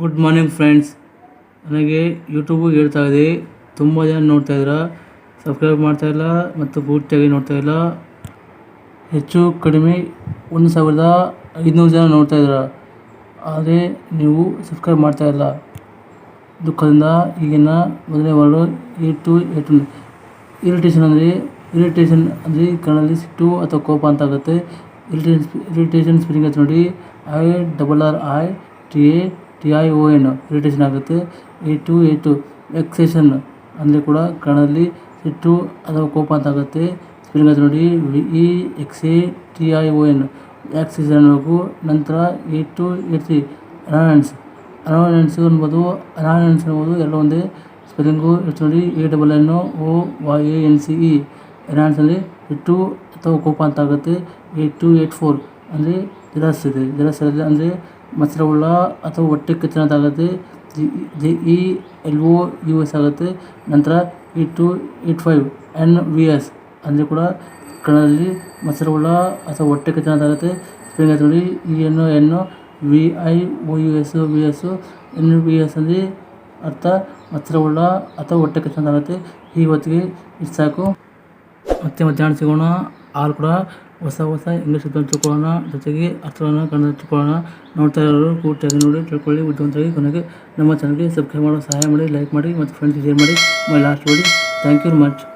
Good morning friends ನನಗೆ YouTube ಹೇಳ್ತಾ ಇದೆ ತುಂಬ ಜನ ನೋಡ್ತಾ ಇದ್ದೀರಾ ಸಬ್ಸ್ಕ್ರೈಬ್ ಮಾಡ್ತಾ ಇಲ್ಲ ಮತ್ತು ಪೂರ್ತಿಯಾಗಿ ನೋಡ್ತಾ ಇಲ್ಲ. ಹೆಚ್ಚು ಕಡಿಮೆ ಒಂದು ಸಾವಿರದ ಐದುನೂರು ಜನ ನೋಡ್ತಾ ಇದ್ದೀರಾ ಆದರೆ ನೀವು ಸಬ್ಸ್ಕ್ರೈಬ್ ಮಾಡ್ತಾ ಇಲ್ಲ. ದುಃಖದಿಂದ ಈಗಿನ ಮೊದಲನೇ word A two eight irritation ಅಂದರೆ ಇರಿಟೇಷನ್ ಅಂದರೆ ಕಣ್ಣಲ್ಲಿ ಸಿಟ್ಟು ಅಥವಾ ಕೋಪ ಅಂತ ಆಗುತ್ತೆ. ಇರಿಟೇಷನ್ ಇರಿಟೇಷನ್ ಸ್ಪೆಲ್ಲಿಂಗ್ ಅಂತ ನೋಡಿ. I double R I T A T I N irritation ಆಗುತ್ತೆ. A two A two vexation ಅಂದರೆ ಕೂಡ ಕನ್ನಡದಲ್ಲಿ ಸಿಟ್ಟು ಅಥವಾ ಕೋಪ ಅಂತ ಆಗುತ್ತೆ. ಸ್ಪೆಲ್ಲಿಂಗ್ ಅಂತ ನೋಡಿ. E X A T I O N vexation ಅನ್ನಬೇಕು ನಂತರ A two A three annoyance. Annoyance ಅನ್ಬೋದು ಅನಾನೆನ್ಸ್ ಅನ್ಬೋದು ಎಲ್ಲ ಒಂದೇ ಸ್ಪೆಲ್ಲಿಂಗು ಇಟ್ಸ್ ನೋಡಿ. A double N O Y A N C E ಎನಾನ್ಸಲ್ಲಿ ಸಿಟ್ಟು ಅಥವಾ ಕೋಪ ಅಂತ ಆಗುತ್ತೆ. ಏಟ್ ಟು ಏಟ್ ಫೋರ್ ಅಂದರೆ ಜಲಾಸ್ ಇದೆ ಜಲಾಸ್ ಅಂದರೆ ಮತ್ಸ್ಯವುಳ್ಳ ಅಥವಾ ಹೊಟ್ಟೆ G, J E L O U S ಆಗುತ್ತೆ. ನಂತರ eight two eight five, N V S ಅಂದರೆ ಕೂಡ ಕನ್ನಡದಲ್ಲಿ ಮೊಸರುಳ್ಳ ಅಥವಾ ಹೊಟ್ಟೆ ಕಿಚ್ಚನ ಅಂತ ಆಗುತ್ತೆ ಸ್ಪೆಲ್ಲಿಂಗ್ ನೋಡಿ, E N N V I O U S, V S N V S ಅಂದರೆ ಅರ್ಥ. ಮತ್ಸ್ಯವುಳ್ಳ ಅಥವಾ ಹೊಟ್ಟೆ ಕಿಚ್ಚನ ಆಗುತ್ತೆ ಈ ಹೊತ್ತಿಗೆ ಇಷ್ಟು ಸಾಕು. ಮತ್ತೆ ಮಧ್ಯಾಹ್ನ ಸಿಗೋಣ. ಆರು ಕೂಡ ಹೊಸ ಹೊಸ ಇಂಗ್ಲೀಷ್ ಶಬ್ದ ತಿಳ್ಕೊಳ್ಳೋಣ ಜೊತೆಗೆ ಅರ್ಥಗಳನ್ನು ಕನ್ನಡ ತಿಳ್ಕೊಳ್ಳೋಣ ನೋಡ್ತಾ ಇರೋರು ಕೂಟಿಯಾಗಿ ನೋಡಿ, ತಿಳ್ಕೊಳ್ಳಿ, ಬುದ್ಧಿವಂತರಾಗಿ ಕೊನೆಗೆ ನಮ್ಮ ಚಾನಲ್ಗೆ ಸಬ್ಸ್ಕ್ರೈಬ್ ಮಾಡೋ ಸಹಾಯ ಮಾಡಿ ಲೈಕ್ ಮಾಡಿ ಮತ್ತು ಫ್ರೆಂಡ್ಸ್ ಶೇರ್ ಮಾಡಿ. ಮೈ ಲಾಸ್ಟ್ ನೋಡಿ ಥ್ಯಾಂಕ್ ಯು ಮಚ್